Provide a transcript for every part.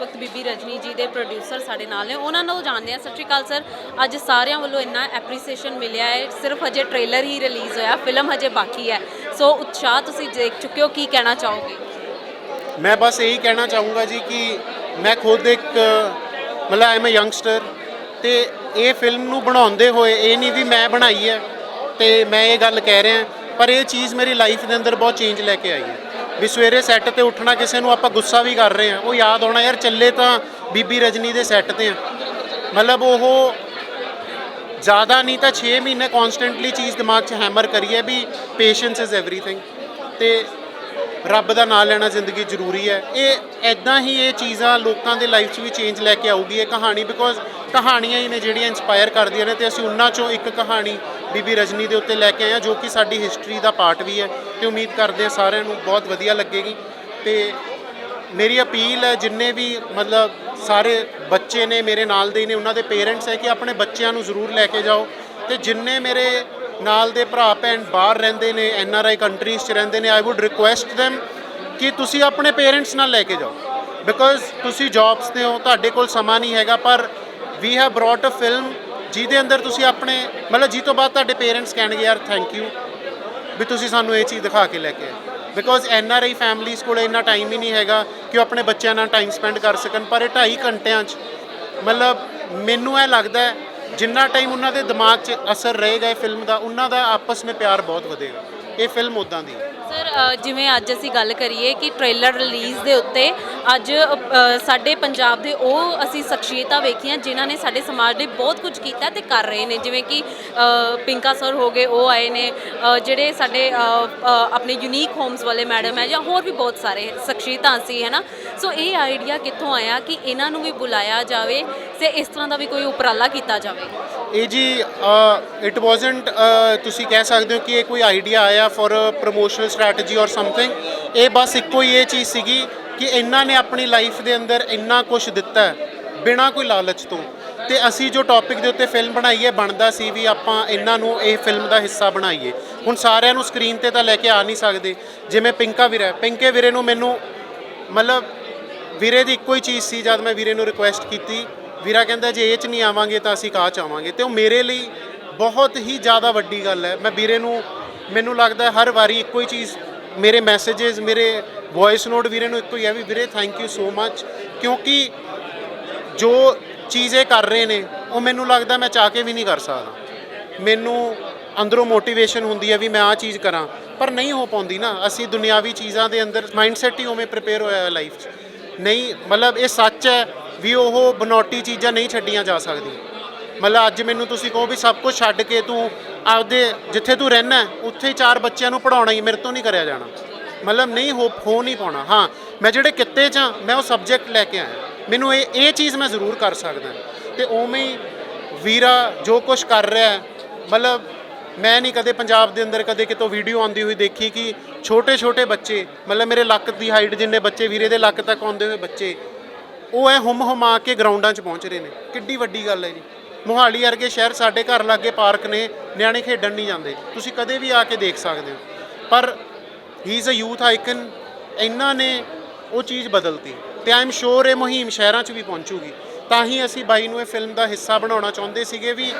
ਵਕਤ ਬੀਬੀ ਰਜਨੀ ਜੀ ਦੇ ਪ੍ਰੋਡਿਊਸਰ ਸਾਡੇ ਨਾਲ ਨੇ। ਉਹਨਾਂ ਨੂੰ ਜਾਣਦੇ ਆ ਸਤਿ ਸ਼੍ਰੀ ਅਕਾਲ ਸਰ। ਅੱਜ ਸਾਰਿਆਂ ਵੱਲੋਂ ਇੰਨਾ ਐਪਰੀਸੀਏਸ਼ਨ ਮਿਲਿਆ ਹੈ। ਸਿਰਫ ਹਜੇ ਟ੍ਰੇਲਰ ਹੀ ਰਿਲੀਜ਼ ਹੋਇਆ। ਫਿਲਮ ਹਜੇ ਬਾਕੀ ਹੈ। ਸੋ ਉਤਸ਼ਾਹ ਤੁਸੀਂ ਦੇਖ ਚੁੱਕੇ ਹੋ। ਕੀ ਕਹਿਣਾ ਚਾਹੋਗੇ? ਮੈਂ ਬਸ ਇਹੀ ਕਹਿਣਾ ਚਾਹੂੰਗਾ ਜੀ ਕਿ ਮੈਂ ਖੁਦ ਇੱਕ, ਮਤਲਬ ਆਈ ਐਮ ਅ ਯੰਗਸਟਰ ਤੇ ਇਹ ਫਿਲਮ ਨੂੰ ਬਣਾਉਂਦੇ ਹੋਏ ਇਹ ਨਹੀਂ ਵੀ ਮੈਂ ਬਣਾਈ ਹੈ ਤੇ ਮੈਂ ਇਹ ਗੱਲ ਕਹਿ ਰਿਹਾ। ਪਰ ਇਹ ਚੀਜ਼ ਮੇਰੀ ਲਾਈਫ ਦੇ ਅੰਦਰ ਬਹੁਤ ਚੇਂਜ ਲੈ ਕੇ ਆਈ ਹੈ। ਵੀ ਸਵੇਰੇ ਸੈੱਟ ਤੇ ਉੱਠਣਾ ਕਿਸੇ ਨੂੰ ਆਪਾਂ ਗੁੱਸਾ ਵੀ ਕਰ ਰਹੇ ਹਾਂ। ਉਹ ਯਾਦ ਆਉਣਾ ਯਾਰ ਚੱਲੇ ਤਾਂ ਬੀਬੀ ਰਜਨੀ ਦੇ ਸੈੱਟ ਤੇ ਆ ਮਤਲਬ ਉਹ ਜ਼ਿਆਦਾ ਨਹੀਂ ਤਾਂ 6 ਮਹੀਨੇ ਕਨਸਟੈਂਟਲੀ ਚੀਜ਼ ਦਿਮਾਗ 'ਚ ਹੈਮਰ ਕਰੀਏ ਵੀ ਪੇਸ਼ੈਂਸ ਇਜ਼ ਐਵਰੀਥਿੰਗ ਤੇ ਰੱਬ ਦਾ ਨਾਮ ਲੈਣਾ ਜ਼ਿੰਦਗੀ ਜ਼ਰੂਰੀ ਹੈ। ਇਹ ਐਦਾਂ ਹੀ ਇਹ ਚੀਜ਼ਾਂ ਲੋਕਾਂ ਦੇ ਲਾਈਫ 'ਚ ਵੀ ਚੇਂਜ ਲੈ ਕੇ ਆਊਗੀ ਇਹ ਕਹਾਣੀ ਬਿਕੋਜ਼ ਕਹਾਣੀਆਂ ਹੀ ਨੇ ਜਿਹੜੀਆਂ ਇਨਸਪਾਇਰ ਕਰਦੀਆਂ ਨੇ ਤੇ ਅਸੀਂ ਉਹਨਾਂ 'ਚੋਂ ਇੱਕ ਕਹਾਣੀ ਬੀਬੀ ਰਜਨੀ ਦੇ ਉੱਤੇ ਲੈ ਕੇ ਆਏ ਹਾਂ ਜੋ ਕਿ ਸਾਡੀ ਹਿਸਟਰੀ ਦਾ ਪਾਰਟ ਵੀ ਹੈ ਤੇ ਉਮੀਦ ਕਰਦੇ ਹਾਂ ਸਾਰਿਆਂ ਨੂੰ ਬਹੁਤ ਵਧੀਆ ਲੱਗੇਗੀ। ਤੇ ਮੇਰੀ ਅਪੀਲ ਹੈ, ਜਿੰਨੇ ਵੀ ਮਤਲਬ ਸਾਰੇ ਬੱਚੇ ਨੇ ਮੇਰੇ ਨਾਲ ਦੇ ਨੇ, ਉਹਨਾਂ ਦੇ ਪੇਰੈਂਟਸ ਹੈ ਕਿ ਆਪਣੇ ਬੱਚਿਆਂ ਨੂੰ ਜ਼ਰੂਰ ਲੈ ਕੇ ਜਾਓ। ਤੇ ਜਿੰਨੇ ਮੇਰੇ ਨਾਲ ਦੇ ਭਰਾ, ਭੈਣ ਬਾਹਰ ਰਹਿੰਦੇ ਨੇ ਐਨ ਆਰ ਆਈ ਕੰਟਰੀਜ਼ 'ਚ ਰਹਿੰਦੇ ਨੇ ਆਈ ਊਡ ਰਿਕੁਐਸਟ them ਕਿ ਤੁਸੀਂ ਆਪਣੇ ਪੇਰੈਂਟਸ ਨਾਲ ਲੈ ਕੇ ਜਾਓ। ਬਿਕੋਜ਼ ਤੁਸੀਂ ਜੌਬਸ ਤੇ ਹੋ, ਤੁਹਾਡੇ ਕੋਲ ਸਮਾਂ ਨਹੀਂ ਹੈਗਾ, ਪਰ we have brought a film ਜਿਹਦੇ ਅੰਦਰ ਤੁਸੀਂ ਆਪਣੇ, ਮਤਲਬ ਜੀ ਤੋਂ ਬਾਅਦ ਤੁਹਾਡੇ ਪੇਰੈਂਟਸ ਕਹਿਣਗੇ, ਯਾਰ ਥੈਂਕ ਯੂ ਵੀ ਤੁਸੀਂ ਸਾਨੂੰ ਇਹ ਚੀਜ਼ ਦਿਖਾ ਕੇ ਲੈ ਕੇ ਆਏ। Because N R I families ਕੋਲ ਇੰਨਾ ਟਾਈਮ ਹੀ ਨਹੀਂ ਹੈਗਾ ਕਿ ਉਹ ਆਪਣੇ ਬੱਚਿਆਂ ਨਾਲ ਟਾਈਮ ਸਪੈਂਡ ਕਰ ਸਕਣ, ਪਰ ਇਹ 2.5 ਘੰਟਿਆਂ 'ਚ, ਮਤਲਬ ਮੈਨੂੰ ਇਹ ਲੱਗਦਾ ਹੈ, ਜਿੰਨਾ ਟਾਈਮ ਉਹਨਾਂ ਦੇ ਦਿਮਾਗ 'ਚ ਅਸਰ ਰਹੇਗਾ ਇਹ ਫਿਲਮ ਦਾ, ਉਹਨਾਂ ਦਾ ਆਪਸ ਵਿੱਚ ਪਿਆਰ ਬਹੁਤ ਵਧੇਗਾ। ਇਹ ਫਿਲਮ ਉਦਾਂ ਦੀ ਹੈ। ਸਰ ਜਿਵੇਂ ਅੱਜ ਅਸੀਂ ਗੱਲ ਕਰੀਏ ਕਿ ਟ੍ਰੇਲਰ ਰਿਲੀਜ਼ ਦੇ ਉੱਤੇ ਅੱਜ ਸਾਡੇ ਪੰਜਾਬ ਦੇ ਉਹ ਅਸੀਂ ਸ਼ਖਸੀਅਤਾਂ ਵੇਖੀਆਂ ਜਿਨ੍ਹਾਂ ਨੇ ਸਾਡੇ ਸਮਾਜ ਲਈ ਬਹੁਤ ਕੁਝ ਕੀਤਾ ਤੇ ਕਰ ਰਹੇ ਨੇ। ਜਿਵੇਂ ਕਿ ਅ, ਪਿੰਕਾ ਸਰ ਹੋ ਗਏ ਉਹ ਆਏ ਨੇ। ਜਿਹੜੇ ਸਾਡੇ ਆਪਣੇ ਯੂਨੀਕ ਹੋਮਸ ਵਾਲੇ ਮੈਡਮ ਹੈ ਜਾਂ ਹੋਰ ਵੀ ਬਹੁਤ ਸਾਰੇ ਸ਼ਖਸੀਅਤਾਂ ਸੀ ਹੈ ਨਾ? ਸੋ ਇਹ ਆਈਡੀਆ ਕਿੱਥੋਂ ਆਇਆ ਕਿ ਇਹਨਾਂ ਨੂੰ ਵੀ ਬੁਲਾਇਆ ਜਾਵੇ ਤੇ ਇਸ ਤਰ੍ਹਾਂ ਦਾ ਵੀ ਕੋਈ ਉਪਰਾਲਾ ਕੀਤਾ ਜਾਵੇ? ਇਹ ਜੀ ਇਟ ਵਾਜ਼ਨਟ ਤੁਸੀਂ ਕਹਿ ਸਕਦੇ ਹੋ ਕਿ ਇਹ ਕੋਈ ਆਈਡੀਆ ਆਇਆ for promotional strategy or something ਇਹ ਬਸ ਇੱਕੋ ਹੀ ਇਹ ਚੀਜ਼ ਸੀਗੀ ਕਿ ਇਹਨਾਂ ਨੇ ਆਪਣੀ ਲਾਈਫ ਦੇ ਅੰਦਰ ਇੰਨਾ ਕੁਝ ਦਿੱਤਾ ਹੈ, ਬਿਨਾਂ ਕੋਈ ਲਾਲਚ ਤੋਂ। ਤੇ ਅਸੀਂ ਜੋ ਟੌਪਿਕ ਦੇ ਉੱਤੇ ਫਿਲਮ ਬਣਾਈ ਹੈ ਬਣਦਾ ਸੀ ਵੀ ਆਪਾਂ ਇਹਨਾਂ ਨੂੰ ਇਹ ਫਿਲਮ ਦਾ ਹਿੱਸਾ ਬਣਾਈਏ। ਹੁਣ ਸਾਰਿਆਂ ਨੂੰ ਸਕਰੀਨ ਤੇ ਤਾਂ ਲੈ ਕੇ ਆ ਨਹੀਂ ਸਕਦੇ। ਜਿਵੇਂ ਪਿੰਕਾ ਵੀਰਾ ਪਿੰਕੇ ਵੀਰੇ ਨੂੰ ਮੈਨੂੰ ਮਤਲਬ ਵੀਰੇ ਦੀ ਇੱਕੋ ਹੀ ਚੀਜ਼ ਸੀ, ਜਦ ਮੈਂ ਵੀਰੇ ਨੂੰ ਰਿਕੁਐਸਟ ਕੀਤੀ, ਵੀਰਾ ਕਹਿੰਦਾ, ਜੇ ਇਹ ਚ ਨਹੀਂ ਆਵਾਂਗੇ ਤਾਂ ਅਸੀਂ ਕਾਹ ਚ ਆਵਾਂਗੇ? ਤੇ ਉਹ ਮੇਰੇ ਲਈ ਬਹੁਤ ਹੀ ਜ਼ਿਆਦਾ ਵੱਡੀ ਗੱਲ ਹੈ। ਮੈਂ ਵੀਰੇ ਨੂੰ ਮੈਨੂੰ ਲੱਗਦਾ ਹਰ ਵਾਰੀ ਇੱਕੋ ਹੀ ਚੀਜ਼, ਮੇਰੇ ਮੈਸੇजेस ਮੇਰੇ ਵੌਇਸ ਨੋਟ ਵੀਰੇ ਨੂੰ ਇੱਕੋ ਹੀ ਹੈ ਵੀ ਵੀਰੇ ਥੈਂਕ ਯੂ ਸੋ ਮੱਚ ਕਿਉਂਕਿ ਜੋ ਚੀਜ਼ ਇਹ ਕਰ ਰਹੇ ਨੇ, ਉਹ ਮੈਨੂੰ ਲੱਗਦਾ ਮੈਂ ਚਾਹ ਕੇ ਵੀ ਨਹੀਂ ਕਰ ਸਕਦਾ। ਮੈਨੂੰ ਅੰਦਰੋਂ ਮੋਟੀਵੇਸ਼ਨ ਹੁੰਦੀ ਹੈ ਵੀ ਮੈਂ ਆਹ ਚੀਜ਼ ਕਰਾਂ, ਪਰ ਨਹੀਂ ਹੋ ਪਾਉਂਦੀ ਨਾ। ਅਸੀਂ ਦੁਨਿਆਵੀ ਚੀਜ਼ਾਂ ਦੇ ਅੰਦਰ ਮਾਈਂਡਸੈਟ ਹੀ ਉਵੇਂ ਪ੍ਰਪੇਅਰ ਹੋਇਆ ਹੈ ਲਾਈਫ 'ਚ। ਨਹੀਂ, ਮਤਲਬ ਇਹ ਸੱਚ ਹੈ ਵੀ ਉਹ ਬਨੌਟੀ ਚੀਜ਼ਾਂ ਨਹੀਂ ਛੱਡੀਆਂ ਜਾ ਸਕਦੀਆਂ। ਮਤਲਬ ਅੱਜ ਮੈਨੂੰ ਤੁਸੀਂ ਕਹੋ ਵੀ ਸਭ ਕੁਝ ਛੱਡ ਕੇ ਤੂੰ ਆਪਦੇ ਜਿੱਥੇ ਤੂੰ ਰਹਿਣਾ ਉੱਥੇ ਹੀ ਚਾਰ ਬੱਚਿਆਂ ਨੂੰ ਪੜਾਉਣਾ ਹੀ, ਮੇਰੇ ਤੋਂ ਨਹੀਂ ਕਰਿਆ ਜਾਣਾ। ਮਤਲਬ ਨਹੀਂ ਹੋ ਹੋ ਨਹੀਂ ਪਾਉਣਾ। ਹਾਂ, ਮੈਂ ਜਿਹੜੇ ਕਿੱਤੇ 'ਚ ਹਾਂ, ਮੈਂ ਉਹ ਸਬਜੈਕਟ ਲੈ ਕੇ ਆਇਆ। ਮੈਨੂੰ ਇਹ ਇਹ ਚੀਜ਼ ਮੈਂ ਜ਼ਰੂਰ ਕਰ ਸਕਦਾ ਤੇ ਉਵੇਂ ਹੀ ਵੀਰਾ ਜੋ ਕੁਝ ਕਰ ਰਿਹਾ ਹੈ, ਮਤਲਬ ਮੈਂ ਨਹੀਂ ਕਦੇ ਪੰਜਾਬ ਦੇ ਅੰਦਰ ਕਦੇ ਕਿਤੋਂ ਵੀਡੀਓ ਆਉਂਦੀ ਹੋਈ ਦੇਖੀ ਕਿ ਛੋਟੇ ਛੋਟੇ ਬੱਚੇ, ਮਤਲਬ ਮੇਰੇ ਲੱਕ ਦੀ ਹਾਈਟ ਜਿੰਨੇ ਬੱਚੇ ਵੀਰੇ ਦੇ ਲੱਕ ਤੱਕ ਆਉਂਦੇ ਹੋਏ ਬੱਚੇ, ਉਹ ਐ ਹੁਮ ਹੁਮਾ ਕੇ ਗਰਾਊਂਡਾਂ 'ਚ ਪਹੁੰਚ ਰਹੇ ਨੇ। ਕਿੱਡੀ ਵੱਡੀ ਗੱਲ ਹੈ ਜੀ। ਮੋਹਾਲੀ ਵਰਗੇ ਸ਼ਹਿਰ ਸਾਡੇ ਘਰ ਲਾਗੇ ਪਾਰਕ ਨੇ, ਨਿਆਣੇ ਖੇਡਣ ਨਹੀਂ ਜਾਂਦੇ। ਤੁਸੀਂ ਕਦੇ ਵੀ ਆ ਕੇ ਦੇਖ ਸਕਦੇ ਹੋ। ਪਰ he is a youth icon ਇਹਨਾਂ ਨੇ ਉਹ ਚੀਜ਼ ਬਦਲਤੀ। ਤੇ ਆਈ ਐਮ ਸ਼ੋਰ ਇਹ ਮੁਹਿੰਮ ਸ਼ਹਿਰਾਂ 'ਚ ਵੀ ਪਹੁੰਚੂਗੀ। ਤਾਂ ਹੀ ਅਸੀਂ ਬਾਈ ਨੂੰ ਇਹ ਫਿਲਮ ਦਾ ਹਿੱਸਾ ਬਣਾਉਣਾ ਚਾਹੁੰਦੇ ਸੀਗੇ ਵੀ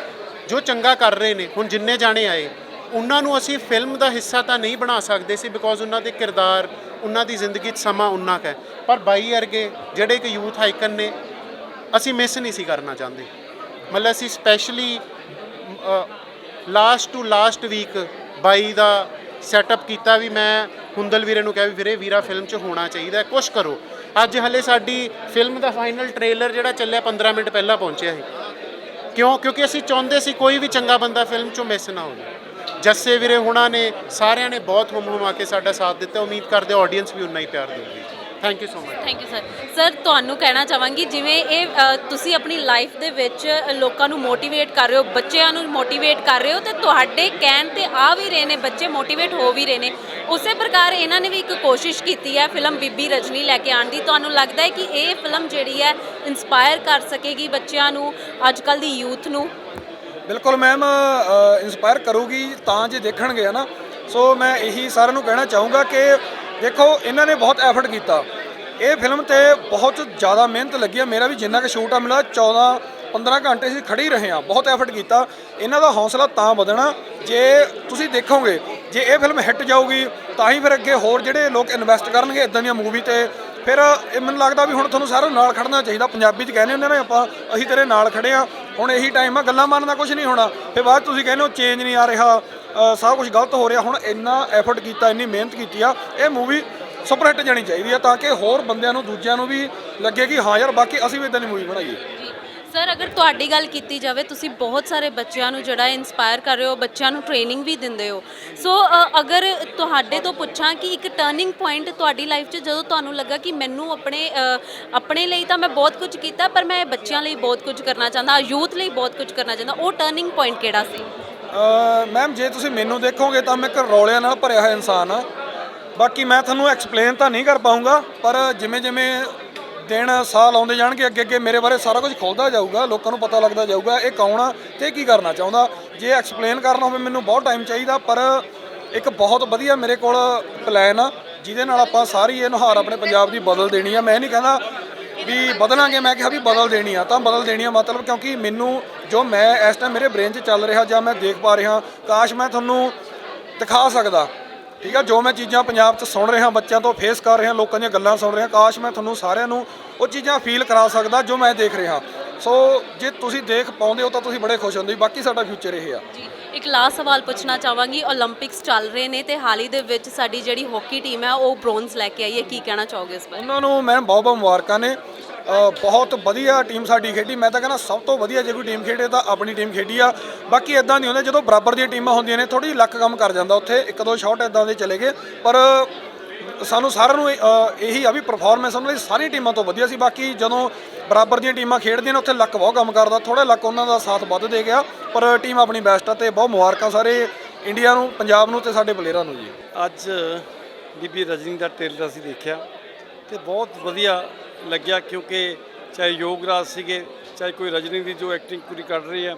ਜੋ ਚੰਗਾ ਕਰ ਰਹੇ ਨੇ, ਹੁਣ ਜਿੰਨੇ ਜਾਣੇ ਆਏ, ਉਹਨਾਂ ਨੂੰ ਅਸੀਂ ਫਿਲਮ ਦਾ ਹਿੱਸਾ ਤਾਂ ਨਹੀਂ ਬਣਾ ਸਕਦੇ ਸੀ ਬਿਕੋਜ਼ ਉਹਨਾਂ ਦੇ ਕਿਰਦਾਰ, ਉਹਨਾਂ ਦੀ ਜ਼ਿੰਦਗੀ 'ਚ ਸਮਾਂ ਉਨਾ ਕੁ ਹੈ। ਪਰ ਬਾਈ ਵਰਗੇ ਜਿਹੜੇ ਇੱਕ ਯੂਥ ਆਈਕਨ ਨੇ, ਅਸੀਂ ਮਿਸ ਨਹੀਂ ਸੀ ਕਰਨਾ ਚਾਹੁੰਦੇ। ਮਤਲਬ ਅਸੀਂ specially last two last week ਬਾਈ ਦਾ ਸੈਟਅਪ ਕੀਤਾ ਵੀ ਮੈਂ ਹੁੰਦਲ ਵੀਰੇ ਨੂੰ ਕਿਹਾ ਵੀ ਵੀਰੇ ਵੀਰਾ ਫਿਲਮ 'ਚ ਹੋਣਾ ਚਾਹੀਦਾ ਕੁਝ ਕਰੋ। ਅੱਜ ਹਲੇ ਸਾਡੀ ਫਿਲਮ ਦਾ ਫਾਈਨਲ ਟ੍ਰੇਲਰ ਜਿਹੜਾ ਚੱਲਿਆ 15 ਮਿੰਟ ਪਹਿਲਾਂ ਪਹੁੰਚਿਆ ਸੀ। ਕਿਉਂ? ਕਿਉਂਕਿ ਅਸੀਂ ਚਾਹੁੰਦੇ ਸੀ ਕੋਈ ਵੀ ਚੰਗਾ ਬੰਦਾ ਫਿਲਮ 'ਚੋਂ ਮਿਸ ਨਾ ਹੋ ਜਾਏ ਜੱਸੇ ਵੀਰੇ ਹੁਣਾਂ ਨੇ, ਸਾਰਿਆਂ ਨੇ ਬਹੁਤ ਹੁਮ ਹੁਮਾ ਕੇ ਸਾਡਾ ਸਾਥ ਦਿੱਤਾ। ਉਮੀਦ ਕਰਦੇ ਆਡੀਅנס ਵੀ ਉਨਾ ਹੀ ਪਿਆਰ ਦੇਊਗੀ thank you so much thank you sir sir ਤੁਹਾਨੂੰ ਕਹਿਣਾ ਚਾਹਾਂਗੀ ਜਿਵੇਂ ਇਹ ਅ, ਤੁਸੀਂ ਆਪਣੀ ਲਾਈਫ ਦੇ ਵਿੱਚ ਲੋਕਾਂ ਨੂੰ ਮੋਟੀਵੇਟ ਕਰ ਰਹੇ ਹੋ ਬੱਚਿਆਂ ਨੂੰ ਮੋਟੀਵੇਟ ਕਰ ਰਹੇ ਹੋ ਤੇ ਤੁਹਾਡੇ ਕਹਿਣ ਤੇ ਆ ਵੀ ਰਹੇ ਨੇ ਬੱਚੇ ਮੋਟੀਵੇਟ ਹੋ ਵੀ ਰਹੇ ਨੇ। ਉਸੇ ਪ੍ਰਕਾਰ ਇਹਨਾਂ ਨੇ ਵੀ ਇੱਕ ਕੋਸ਼ਿਸ਼ ਕੀਤੀ ਹੈ ਫਿਲਮ ਬੀਬੀ ਰਜਨੀ ਲੈ ਕੇ ਆਉਣ ਦੀ। ਤੁਹਾਨੂੰ ਲੱਗਦਾ ਹੈ ਕਿ ਇਹ ਫਿਲਮ ਜਿਹੜੀ ਹੈ ਇਨਸਪਾਇਰ ਕਰ ਸਕੇਗੀ ਬੱਚਿਆਂ ਨੂੰ ਅੱਜ ਕੱਲ ਦੀ ਯੂਥ ਨੂੰ? ਬਿਲਕੁਲ ਮੈਮ ਇਨਸਪਾਇਰ ਕਰੂਗੀ ਤਾਂ ਜੇ ਦੇਖਣਗੇ ਹਨਾ ਸੋ ਮੈਂ ਇਹੀ ਸਾਰਿਆਂ ਨੂੰ ਕਹਿਣਾ ਚਾਹੂੰਗਾ ਕਿ ਦੇਖੋ, ਇਹਨਾਂ ਨੇ ਬਹੁਤ ਐਫਰਟ ਕੀਤਾ। ਇਹ ਫਿਲਮ ਤੇ ਬਹੁਤ ਜ਼ਿਆਦਾ ਮਿਹਨਤ ਲੱਗੀ ਆ। ਮੇਰਾ ਵੀ ਜਿੰਨਾ ਕਿ ਸ਼ੂਟ ਆ ਮਿਲਾ 14 15 ਘੰਟੇ ਅਸੀਂ ਖੜੇ ਰਹੇ ਆ। ਬਹੁਤ ਐਫਰਟ ਕੀਤਾ। ਇਹਨਾਂ ਦਾ ਹੌਸਲਾ ਤਾਂ ਵਧਣਾ। ਜੇ ਤੁਸੀਂ ਦੇਖੋਗੇ, ਜੇ ਇਹ ਫਿਲਮ ਹਿੱਟ ਜਾਊਗੀ, ਤਾਂ ਹੀ ਫਿਰ ਅੱਗੇ ਹੋਰ ਜਿਹੜੇ ਲੋਕ ਇਨਵੈਸਟ ਕਰਨਗੇ ਇਦਾਂ ਦੀਆਂ ਮੂਵੀ ਤੇ। ਫਿਰ ਇਹ ਮੈਨੂੰ ਲੱਗਦਾ ਵੀ ਹੁਣ ਤੁਹਾਨੂੰ ਸਾਰਿਆਂ ਨੂੰ ਨਾਲ ਖੜਨਾ ਚਾਹੀਦਾ। ਪੰਜਾਬੀ 'ਚ ਕਹਿੰਦੇ ਹੁੰਦੇ ਨੇ, ਆਪਾਂ ਅਸੀਂ ਤੇਰੇ ਨਾਲ ਖੜੇ ਆ। ਹੁਣ ਇਹੀ ਟਾਈਮ ਆ, ਗੱਲਾਂ ਮਾਰਨ ਦਾ ਕੁਝ ਨਹੀਂ ਹੋਣਾ। ਫਿਰ ਬਾਅਦ 'ਚ ਤੁਸੀਂ ਕਹਿੰਦੇ ਹੋ ਚੇਂਜ ਨਹੀਂ ਆ ਰਿਹਾ। ਸਭ ਕੁਝ ਗਲਤ ਹੋ ਰਿਹਾ। ਹੁਣ ਇੰਨਾ ਐਫਰਟ ਕੀਤਾ, ਇੰਨੀ ਮਿਹਨਤ ਕੀਤੀ ਆ, ਇਹ ਮੂਵੀ ਸੁਪਰ ਹਿੱਟ ਜਾਣੀ ਚਾਹੀਦੀ ਆ ਤਾਂ ਕਿ ਹੋਰ ਬੰਦਿਆਂ ਨੂੰ, ਦੂਜਿਆਂ ਨੂੰ ਵੀ ਲੱਗੇ ਕਿ ਹਾਂ ਯਾਰ, ਬਾਕੀ ਅਸੀਂ ਵੀ ਇਦਾਂ ਦੀ ਮੂਵੀ ਬਣਾਈਏ। ਜੀ। ਸਰ ਅਗਰ ਤੁਹਾਡੀ ਗੱਲ ਕੀਤੀ ਜਾਵੇ, ਤੁਸੀਂ ਬਹੁਤ ਸਾਰੇ ਬੱਚਿਆਂ ਨੂੰ ਜਿਹੜਾ ਇਨਸਪਾਇਰ ਕਰ ਰਹੇ ਹੋ, ਬੱਚਿਆਂ ਨੂੰ ਟ੍ਰੇਨਿੰਗ ਵੀ ਦਿੰਦੇ ਹੋ। ਸੋ ਅਗਰ ਤੁਹਾਡੇ ਤੋਂ ਪੁੱਛਾਂ ਕਿ ਇੱਕ ਟਰਨਿੰਗ ਪੁਆਇੰਟ ਤੁਹਾਡੀ ਲਾਈਫ 'ਚ ਜਦੋਂ ਤੁਹਾਨੂੰ ਲੱਗਾ ਕਿ ਮੈਨੂੰ ਆਪਣੇ ਆਪਣੇ ਲਈ ਤਾਂ ਮੈਂ ਬਹੁਤ ਕੁਝ ਕੀਤਾ, ਪਰ ਮੈਂ ਬੱਚਿਆਂ ਲਈ ਬਹੁਤ ਕੁਝ ਕਰਨਾ ਚਾਹੁੰਦਾ ਯੂਥ ਲਈ ਬਹੁਤ ਕੁਝ ਕਰਨਾ ਚਾਹੁੰਦਾ, ਉਹ ਟਰਨਿੰਗ ਪੁਆਇੰਟ ਕਿਹੜਾ ਸੀ? ਮੈਮ ਜੇ ਤੁਸੀਂ ਮੈਨੂੰ ਦੇਖੋਗੇ ਤਾਂ ਮੈਂ ਇੱਕ ਰੌਲਿਆਂ ਨਾਲ ਭਰਿਆ ਹੋਇਆ ਇਨਸਾਨ ਆ ਬਾਕੀ ਮੈਂ ਤੁਹਾਨੂੰ ਐਕਸਪਲੇਨ ਤਾਂ ਨਹੀਂ ਕਰ ਪਾਉਂਗਾ ਪਰ ਜਿਵੇਂ ਜਿਵੇਂ ਦਿਨ, ਸਾਲ ਆਉਂਦੇ ਜਾਣਗੇ, ਅੱਗੇ ਅੱਗੇ ਮੇਰੇ ਬਾਰੇ ਸਾਰਾ ਕੁਝ ਖੁੱਲਦਾ ਜਾਊਗਾ, ਲੋਕਾਂ ਨੂੰ ਪਤਾ ਲੱਗਦਾ ਜਾਊਗਾ ਇਹ ਕੌਣ ਆ ਤੇ ਕੀ ਕਰਨਾ ਚਾਹੁੰਦਾ। ਜੇ ਐਕਸਪਲੇਨ ਕਰਨਾ ਹੋਵੇ ਮੈਨੂੰ ਬਹੁਤ ਟਾਈਮ ਚਾਹੀਦਾ, ਪਰ ਇੱਕ ਬਹੁਤ ਵਧੀਆ ਮੇਰੇ ਕੋਲ ਪਲਾਨ ਆ, ਜਿਹਦੇ ਨਾਲ ਆਪਾਂ ਸਾਰੀ ਇਹ ਨੁਹਾਰ ਆਪਣੇ ਪੰਜਾਬ ਦੀ ਬਦਲ ਦੇਣੀ ਆ। ਮੈਂ ਨਹੀਂ ਕਹਿੰਦਾ ਵੀ ਬਦਲਾਂਗੇ, ਮੈਂ ਕਿਹਾ ਵੀ ਬਦਲ ਦੇਣੀ ਆ, ਤਾਂ ਬਦਲ ਦੇਣੀ ਆ ਮਤਲਬ ਕਿਉਂਕਿ ਮੈਨੂੰ ਜੋ ਮੈਂ ਇਸ ਟਾਈਮ ਮੇਰੇ ਬ੍ਰੇਨ 'ਚ ਚੱਲ ਰਿਹਾ ਜਾਂ ਮੈਂ ਦੇਖ ਪਾ ਰਿਹਾ ਕਾਸ਼ ਮੈਂ ਤੁਹਾਨੂੰ ਦਿਖਾ ਸਕਦਾ। ਠੀਕ ਆ ਜੋ ਮੈਂ ਚੀਜ਼ਾਂ ਪੰਜਾਬ 'ਚ ਸੁਣ ਰਿਹਾ ਬੱਚਿਆਂ ਤੋਂ ਫੇਸ ਕਰ ਰਿਹਾ ਲੋਕਾਂ ਦੀਆਂ ਗੱਲਾਂ ਸੁਣ ਰਿਹਾ ਕਾਸ਼ ਮੈਂ ਤੁਹਾਨੂੰ ਸਾਰਿਆਂ ਨੂੰ ਉਹ ਚੀਜ਼ਾਂ ਫੀਲ ਕਰਾ ਸਕਦਾ ਜੋ ਮੈਂ ਦੇਖ ਰਿਹਾ। ਸੋ ਜੇ ਤੁਸੀਂ ਦੇਖ ਪਾਉਂਦੇ ਹੋ ਤਾਂ ਤੁਸੀਂ ਬੜੇ ਖੁਸ਼ ਹੁੰਦੇ ਹੋ ਬਾਕੀ ਸਾਡਾ ਫਿਊਚਰ ਇਹ ਆ। ਇੱਕ ਲਾਸਟ ਸਵਾਲ ਪੁੱਛਣਾ ਚਾਹਾਂਗੀ 올림픽ਸ ਚੱਲ ਰਹੇ ਨੇ ਤੇ ਹਾਲ ਹੀ ਦੇ ਵਿੱਚ ਸਾਡੀ ਜਿਹੜੀ ਹਾਕੀ ਟੀਮ ਹੈ ਉਹ ਬ੍ਰੌਂਜ਼ ਲੈ ਕੇ ਆਈ ਹੈ ਕੀ ਕਹਿਣਾ ਚਾਹੋਗੇ ਇਸ ਬਾਰੇ? ਉਹਨਾਂ ਨੂੰ ਮੈਂ ਬਹੁਤ ਬਹੁਤ ਮੁਬਾਰਕਾਂ ਨੇ। ਬਹੁਤ ਵਧੀਆ ਟੀਮ ਸਾਡੀ ਖੇਡੀ। ਮੈਂ ਤਾਂ ਕਹਿੰਦਾ ਸਭ ਤੋਂ ਵਧੀਆ ਜੇ ਕੋਈ ਟੀਮ ਖੇਡੇ ਤਾਂ ਆਪਣੀ ਟੀਮ ਖੇਡੀ ਆ। ਬਾਕੀ ਇਦਾਂ ਨਹੀਂ ਹੁੰਦਾ, ਜਦੋਂ ਬਰਾਬਰ ਦੀਆਂ ਟੀਮਾਂ ਹੁੰਦੀਆਂ ਨੇ ਥੋੜੀ ਲੱਕ ਕੰਮ ਕਰ ਜਾਂਦਾ ਉੱਥੇ, ਇੱਕ ਦੋ ਸ਼ਾਟ ਇਦਾਂ ਦੇ ਚਲੇ ਗਏ। ਪਰ ਸਾਨੂੰ ਸਾਰਿਆਂ ਨੂੰ ਇਹੀ ਆ ਵੀ ਪਰਫਾਰਮੈਂਸ ਉਹਨਾਂ ਦੀ ਸਾਰੀ ਟੀਮਾਂ ਤੋਂ ਵਧੀਆ ਸੀ। ਬਾਕੀ ਜਦੋਂ ਬਰਾਬਰ ਦੀਆਂ ਟੀਮਾਂ ਖੇਡਦੀਆਂ ਨੇ, ਉੱਥੇ ਲੱਕ ਬਹੁਤ ਕੰਮ ਕਰਦਾ। ਥੋੜਾ ਲੱਕ ਉਹਨਾਂ ਦਾ ਸਾਥ ਵੱਧ ਦੇ ਗਿਆ, ਪਰ ਟੀਮ ਆਪਣੀ ਬੈਸਟ ਆ ਤੇ ਬਹੁਤ ਮੁਬਾਰਕਾਂ ਸਾਰੇ ਇੰਡੀਆ ਨੂੰ, ਪੰਜਾਬ ਨੂੰ ਤੇ ਸਾਡੇ ਪਲੇਅਰਾਂ ਨੂੰ ਜੀ। ਅੱਜ ਬੀਬੀ ਰਜਨੀ ਦਾ ਟ੍ਰੇਲਰ ਅਸੀਂ ਦੇਖਿਆ ਤੇ ਬਹੁਤ ਵਧੀਆ ਲੱਗਿਆ ਕਿਉਂਕਿ ਚਾਹੇ ਯੋਗਰਾਜ ਸੀਗੇ, ਚਾਹੇ ਕੋਈ ਰਜਨੀ ਦੀ ਜੋ ਐਕਟਿੰਗ ਪੂਰੀ ਕਰ ਰਹੀ ਹੈ,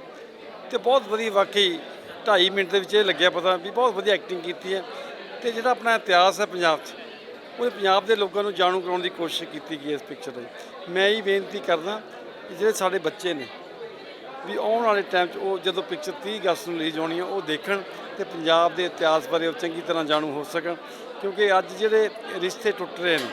ਤੇ ਬਹੁਤ ਵਧੀਆ ਵਾਕਈ 2.5 ਮਿੰਟ ਦੇ ਵਿੱਚ ਇਹ ਲੱਗਿਆ ਪਤਾ ਵੀ ਬਹੁਤ ਵਧੀਆ ਐਕਟਿੰਗ ਕੀਤੀ ਹੈ। ਤੇ ਜਿਹੜਾ ਆਪਣਾ ਇਤਿਹਾਸ ਹੈ ਪੰਜਾਬ 'ਚ ਉਹ ਪੰਜਾਬ ਦੇ ਲੋਕਾਂ ਨੂੰ ਜਾਣੂ ਕਰਾਉਣ ਦੀ ਕੋਸ਼ਿਸ਼ ਕੀਤੀ ਗਈ ਇਸ ਪਿਕਚਰ ਦੇ। ਮੈਂ ਇਹ ਬੇਨਤੀ ਕਰਦਾ ਕਿ ਜਿਹੜੇ ਸਾਡੇ ਬੱਚੇ ਨੇ, ਵੀ ਆਉਣ ਵਾਲੇ ਟਾਈਮ 'ਚ ਉਹ ਜਦੋਂ ਪਿਕਚਰ 30 ਅਗਸਤ ਨੂੰ ਰਿਲੀਜ਼ ਹੋਣੀ ਹੈ, ਉਹ ਦੇਖਣ ਤੇ ਪੰਜਾਬ ਦੇ ਇਤਿਹਾਸ ਬਾਰੇ ਉਹ ਚੰਗੀ ਤਰ੍ਹਾਂ ਜਾਣੂ ਹੋ ਸਕਣ। ਕਿਉਂਕਿ ਅੱਜ ਜਿਹੜੇ ਰਿਸ਼ਤੇ ਟੁੱਟ ਰਹੇ ਨੇ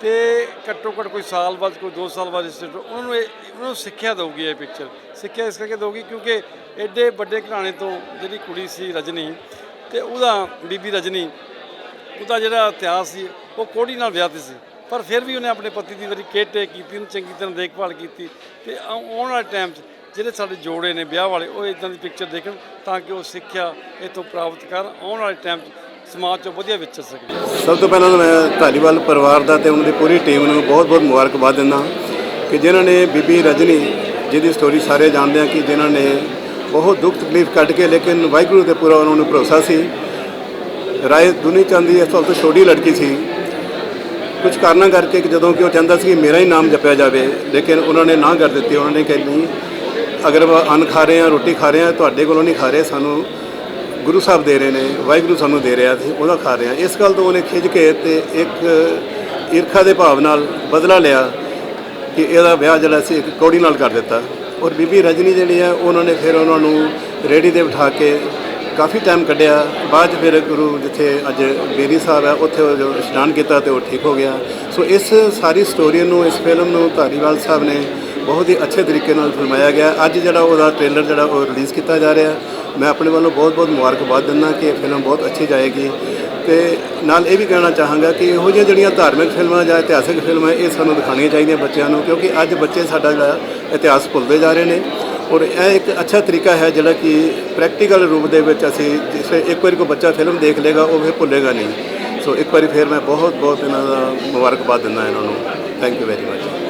ਤੇ ਘੱਟੋ ਘੱਟ ਕੋਈ ਸਾਲ ਬਾਅਦ, ਕੋਈ 2 ਸਾਲ ਬਾਅਦ ਰਿਸ਼ਤੇ ਉਹਨਾਂ ਨੂੰ ਇਹ, ਉਹਨਾਂ ਨੂੰ ਸਿੱਖਿਆ ਦੇਊਗੀ ਇਹ ਪਿਕਚਰ ਸਿੱਖਿਆ ਇਸ ਕਰਕੇ ਦਊਗੀ ਕਿਉਂਕਿ ਐਡੇ ਵੱਡੇ ਘਰਾਣੇ ਤੋਂ ਜਿਹੜੀ ਕੁੜੀ ਸੀ ਰਜਨੀ, ਤੇ ਉਹਦਾ ਬੀਬੀ ਰਜਨੀ, ਉਹਦਾ ਜਿਹੜਾ ਇਤਿਹਾਸ ਸੀ, ਉਹ ਕੋੜੀ ਨਾਲ ਵਿਆਹ ਤੇ ਸੀ। ਪਰ ਫਿਰ ਵੀ ਉਹਨੇ ਆਪਣੇ ਪਤੀ ਦੀ ਵਾਰੀ ਕੇਟੇ ਕੀਤੀ, ਉਹਨੂੰ ਚੰਗੀ ਤਰ੍ਹਾਂ ਦੇਖਭਾਲ ਕੀਤੀ ਤੇ ਆਉਣ ਵਾਲੇ ਟਾਈਮ 'ਚ ਜਿਹੜੇ ਸਾਡੇ ਜੋੜੇ ਨੇ ਵਿਆਹ ਵਾਲੇ, ਉਹ ਇਦਾਂ ਦੀ ਪਿਕਚਰ ਦੇਖਣ ਤਾਂ ਕਿ ਉਹ ਸਿੱਖਿਆ ਇਥੋਂ ਪ੍ਰਾਪਤ ਕਰਨ। ਆਉਣ ਵਾਲੇ ਟਾਈਮ 'ਚ ਸਮਾਜ 'ਚ ਵਧੀਆ ਵਿਚਰ ਸਕਣ ਸਭ ਤੋਂ ਪਹਿਲਾਂ ਤਾਂ ਮੈਂ ਧਾਲੀਵਾਲ ਪਰਿਵਾਰ ਦਾ ਤੇ ਉਹਨਾਂ ਦੀ ਪੂਰੀ ਟੀਮ ਨੂੰ ਬਹੁਤ-ਬਹੁਤ ਮੁਬਾਰਕਬਾਦ ਦਿੰਦਾ ਕਿ ਜਿਨ੍ਹਾਂ ਨੇ ਬੀਬੀ ਰਜਨੀ ਜਿਹਦੀ ਸਟੋਰੀ ਸਾਰੇ ਜਾਣਦੇ ਆ ਕਿ ਜਿਨ੍ਹਾਂ ਨੇ ਬਹੁਤ ਦੁੱਖ ਤਕਲੀਫ ਕੱਢ ਕੇ ਲੇਕਿਨ ਵਾਹਿਗੁਰੂ ਤੇ ਪੂਰਾ ਉਹਨਾਂ ਨੂੰ ਭਰੋਸਾ ਸੀ। ਰਾਏ ਦੁਨੀ ਚੰਦੀ ਇਸ ਤੋਂ ਛੋਟੀ ਲੜਕੀ ਸੀ। ਕੁਝ ਕਾਰਨਾਂ ਕਰਕੇ ਕਿ ਜਦੋਂ ਕਿ ਉਹ ਚਾਹੁੰਦਾ ਸੀ ਕਿ ਮੇਰਾ ਹੀ ਨਾਮ ਜਪਿਆ ਜਾਵੇ, ਲੇਕਿਨ ਉਹਨਾਂ ਨੇ ਨਾ ਕਰ ਦਿੱਤੀ। ਉਹਨਾਂ ਨੇ ਕਿਹਾ ਨਹੀਂ ਅਗਰ ਆਪਾਂ ਅੰਨ ਖਾ ਰਹੇ ਹਾਂ, ਰੋਟੀ ਖਾ ਰਹੇ ਹਾਂ, ਤੁਹਾਡੇ ਕੋਲੋਂ ਨਹੀਂ ਖਾ ਰਹੇ, ਸਾਨੂੰ ਗੁਰੂ ਸਾਹਿਬ ਦੇ ਰਹੇ ਨੇ, ਵਾਹਿਗੁਰੂ ਸਾਨੂੰ ਦੇ ਰਿਹਾ ਸੀ, ਉਹਦਾ ਖਾ ਰਹੇ। ਹਾਂ ਇਸ ਗੱਲ ਤੋਂ ਉਹਨੇ ਖਿੱਚ ਕੇ ਤੇ ਇੱਕ ਈਰਖਾ ਦੇ ਭਾਵ ਨਾਲ ਬਦਲਾ ਲਿਆ ਕਿ ਇਹਦਾ ਵਿਆਹ ਜਿਹੜਾ ਸੀ, ਇੱਕ ਕੌੜੀ ਨਾਲ ਕਰ ਦਿੱਤਾ। ਔਰ ਬੀਬੀ ਰਜਨੀ ਜਿਹੜੀ ਹੈ, ਉਹਨਾਂ ਨੇ ਫਿਰ ਉਹਨਾਂ ਨੂੰ ਰੇੜੀ ਤੇ ਬਿਠਾ ਕੇ ਕਾਫੀ ਟਾਈਮ ਕੱਢਿਆ। ਬਾਅਦ 'ਚ ਫਿਰ ਗੁਰੂ ਜਿੱਥੇ ਅੱਜ ਬੇਰੀ ਸਾਹਿਬ ਹੈ, ਉੱਥੇ ਉਹ ਜੋ ਇਸ਼ਨਾਨ ਕੀਤਾ ਤੇ ਉਹ ਠੀਕ ਹੋ ਗਿਆ। ਸੋ ਇਸ ਸਾਰੀ ਸਟੋਰੀ ਨੂੰ, ਇਸ ਫਿਲਮ ਨੂੰ ਧਾਰੀਵਾਲ ਸਾਹਿਬ ਨੇ ਬਹੁਤ ਹੀ ਅੱਛੇ ਤਰੀਕੇ ਨਾਲ ਫਿਲਮਾਇਆ ਗਿਆ। ਅੱਜ ਜਿਹੜਾ ਉਹਦਾ ਟ੍ਰੇਲਰ ਜਿਹੜਾ ਉਹ ਰਿਲੀਜ਼ ਕੀਤਾ ਜਾ ਰਿਹਾ। ਮੈਂ ਆਪਣੇ ਵੱਲੋਂ ਬਹੁਤ-ਬਹੁਤ ਮੁਬਾਰਕਬਾਦ ਦਿੰਦਾ ਕਿ ਇਹ ਫਿਲਮ ਬਹੁਤ ਅੱਛੀ ਜਾਏਗੀ ਤੇ ਨਾਲ ਇਹ ਵੀ ਕਹਿਣਾ ਚਾਹਾਂਗਾ ਕਿ ਇਹੋ ਜਿਹੀਆਂ ਜਿਹੜੀਆਂ ਧਾਰਮਿਕ ਫਿਲਮਾਂ ਜਾਂ ਇਤਿਹਾਸਕ ਫਿਲਮਾਂ, ਇਹ ਸਾਨੂੰ ਦਿਖਾਉਣੀਆਂ ਚਾਹੀਦੀਆਂ ਬੱਚਿਆਂ ਨੂੰ, ਕਿਉਂਕਿ ਅੱਜ ਬੱਚੇ ਸਾਡਾ ਜਿਹੜਾ ਇਤਿਹਾਸ ਭੁੱਲਦੇ ਜਾ ਰਹੇ ਨੇ ਔਰ ਇਹ ਇੱਕ ਅੱਛਾ ਤਰੀਕਾ ਹੈ ਜਿਹੜਾ ਕਿ ਪ੍ਰੈਕਟੀਕਲ ਰੂਪ ਦੇ ਵਿੱਚ ਅਸੀਂ ਜਿਸ ਇੱਕ ਵਾਰੀ ਕੋਈ ਬੱਚਾ ਫਿਲਮ ਦੇਖ ਲੇਗਾ ਉਹ ਫਿਰ ਭੁੱਲੇਗਾ ਨਹੀਂ। ਸੋ ਇੱਕ ਵਾਰੀ ਫਿਰ ਮੈਂ ਬਹੁਤ ਬਹੁਤ ਇਹਨਾਂ ਦਾ ਮੁਬਾਰਕਬਾਦ ਦਿੰਦਾ ਇਹਨਾਂ ਨੂੰ। Thank you very much